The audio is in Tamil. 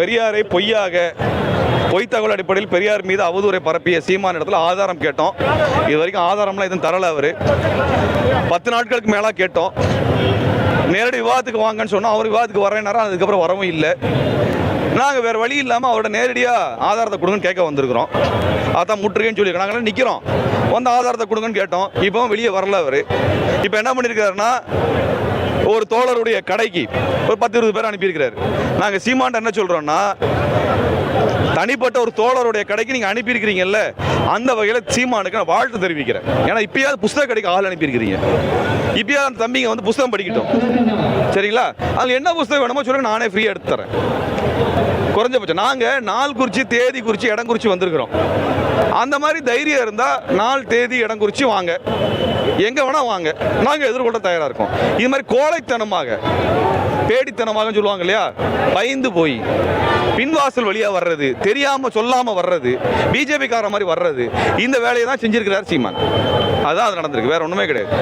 பெரியாரை பொய்யாக பொய் தகவல் அடிப்படையில் பெரியார் மீது அவதூறை பரப்பிய சீமான் இடத்துல ஆதாரம் கேட்டோம். இது வரைக்கும் ஆதாரம்லாம் எதுவும் தரல அவர். பத்து நாட்களுக்கு மேலே கேட்டோம். நேரடி விவாதத்துக்கு வாங்கன்னு சொன்னால் அவர் விவாதத்துக்கு வரேனாரா அதுக்கப்புறம் வரவும் இல்லை. நாங்கள் வேறு வழி இல்லாமல் அவரோட நேரடியாக ஆதாரத்தை கொடுங்கன்னு கேட்க வந்திருக்கிறோம். அதான் முற்றுகைன்னு சொல்லியிருக்கோம் நாங்களாம் நிற்கிறோம் வந்து ஆதாரத்தை கொடுங்கன்னு கேட்டோம். இப்போவும் வெளியே வரல அவர். இப்போ என்ன பண்ணியிருக்காருன்னா ஒரு தோழருடைய கடைக்கு ஒரு பத்து இருபது பேர் அனுப்பியிருக்கிறாரு. நாங்கள் சீமான்ட்ட என்ன சொல்கிறோன்னா தனிப்பட்ட ஒரு தோழருடைய கடைக்கு நீங்கள் அனுப்பியிருக்கிறீங்கல்ல அந்த வகையில் சீமானுக்கு நான் வாழ்த்து தெரிவிக்கிறேன். ஏன்னா இப்பயாவது புஸ்தக கடைக்கு ஆள் அனுப்பியிருக்கிறீங்க. இப்பயாவது அந்த தம்பிங்க வந்து புஸ்தகம் படிக்கட்டும். சரிங்களா? அதில் என்ன புஸ்தகம் வேணுமோ சொல்லுங்கள் நானே ஃப்ரீயாக எடுத்து தரேன். குறைஞ்சபட்சம் நாங்கள் நாள் குறித்து தேதி குறித்து இடம் குறித்து வந்திருக்கிறோம். அந்த மாதிரி தைரியம் இருந்தால் நாள் தேதி இடம் குறித்து வாங்க. எங்கே வேணால் வாங்க. நாங்கள் எதிர்கொள்ள தயாராக இருக்கோம். இது மாதிரி கோழைத்தனமாக பேடித்தனமாக சொல்லுவாங்க இல்லையா? பயந்து போய் பின்வாசல் வழியாக வர்றது தெரியாமல் சொல்லாமல் வர்றது பிஜேபிக்கார மாதிரி வர்றது இந்த வேலையை தான் செஞ்சிருக்கிறார் சீமான். அதுதான் அது நடந்திருக்கு. வேற ஒன்றுமே கிடையாது.